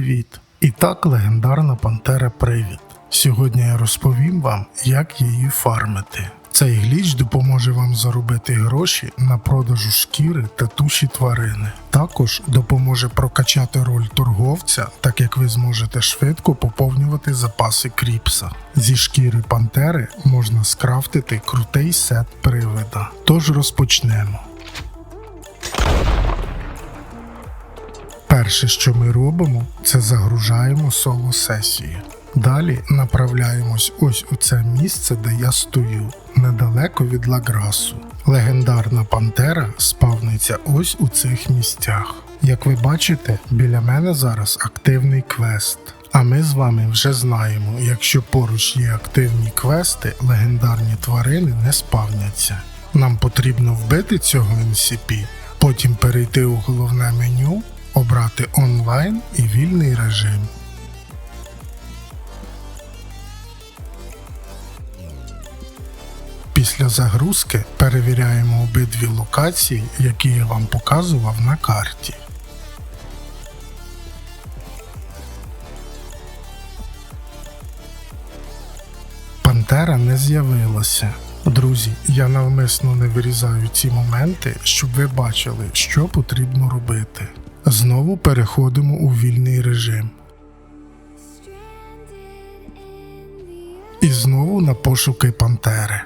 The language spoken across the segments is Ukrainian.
привіт! І так легендарна Пантера Привід. Сьогодні я розповім вам, як її фармити. Цей гліч допоможе вам заробити гроші на продажу шкіри та туші тварини. Також допоможе прокачати роль торговця, так як ви зможете швидко поповнювати запаси кріпса. Зі шкіри пантери можна скрафтити крутий сет привида. Тож розпочнемо. Перше, що ми робимо, це загружаємо соло сесію. Далі направляємось ось у це місце, де я стою, недалеко від Лаграсу. Легендарна пантера спавниться ось у цих місцях. Як ви бачите, біля мене зараз активний квест. А ми з вами вже знаємо, якщо поруч є активні квести, легендарні тварини не спавняться. Нам потрібно вбити цього NCP, потім перейти у головне меню, обрати онлайн і вільний режим. Після загрузки перевіряємо обидві локації, які я вам показував на карті. Пантера не з'явилася. Друзі, я навмисно не вирізаю ці моменти, щоб ви бачили, що потрібно робити. Знову переходимо у вільний режим. І знову на пошуки пантери.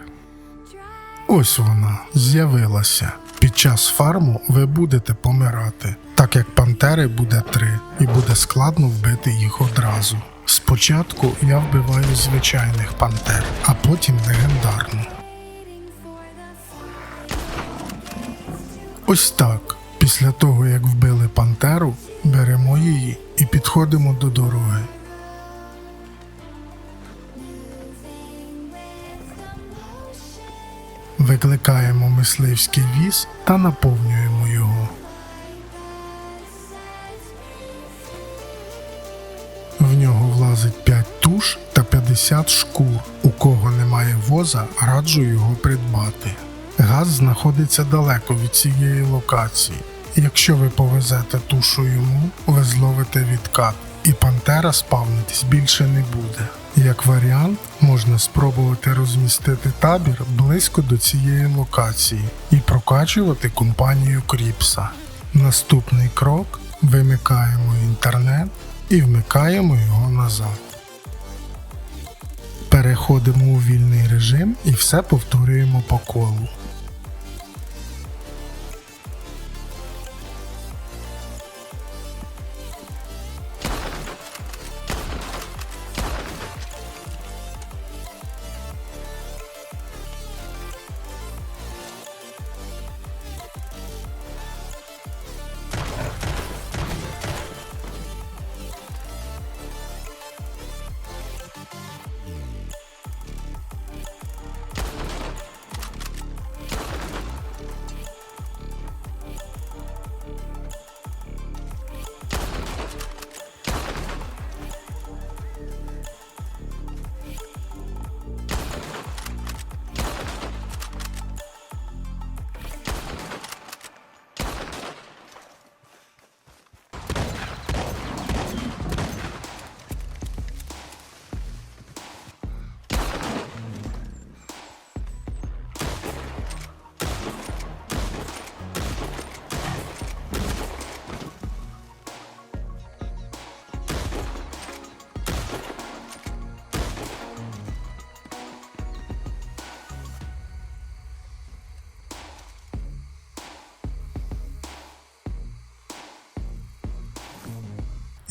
Ось вона з'явилася. Під час фарму ви будете помирати, так як пантери буде три, і буде складно вбити їх одразу. Спочатку я вбиваю звичайних пантер, а потім легендарну. Ось так. Після того, як вбили пантеру, беремо її і підходимо до дороги. Викликаємо мисливський віз та наповнюємо його. В нього влазить 5 туш та 50 шкур. У кого немає воза, раджу його придбати. Газ знаходиться далеко від цієї локації. Якщо ви повезете тушу йому, ви зловите відкат, і пантера спавнитись більше не буде. Як варіант, можна спробувати розмістити табір близько до цієї локації і прокачувати компанію Кріпса. Наступний крок вимикаємо інтернет і вмикаємо його назад. Переходимо у вільний режим і все повторюємо по колу.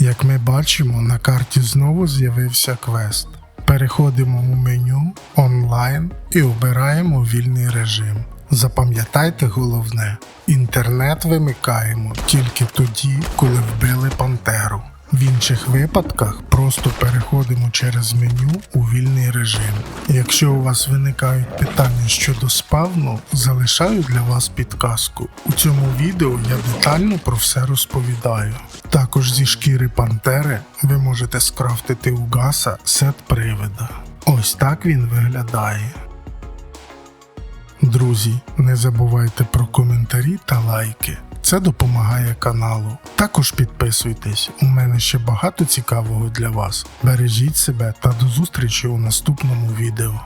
Як ми бачимо, на карті знову з'явився квест. Переходимо у меню онлайн і обираємо вільний режим. Запам'ятайте головне: інтернет вимикаємо тільки тоді, коли вбили пантеру. В інших випадках просто переходимо через меню у вільний режим. Якщо у вас виникають питання щодо спавну, залишаю для вас підказку. У цьому відео я детально про все розповідаю. Також зі шкіри пантери ви можете скрафтити у гаса сет привида. Ось так він виглядає. Друзі, не забувайте про коментарі та лайки. Це допомагає каналу. Також підписуйтесь, у мене ще багато цікавого для вас. Бережіть себе та до зустрічі у наступному відео.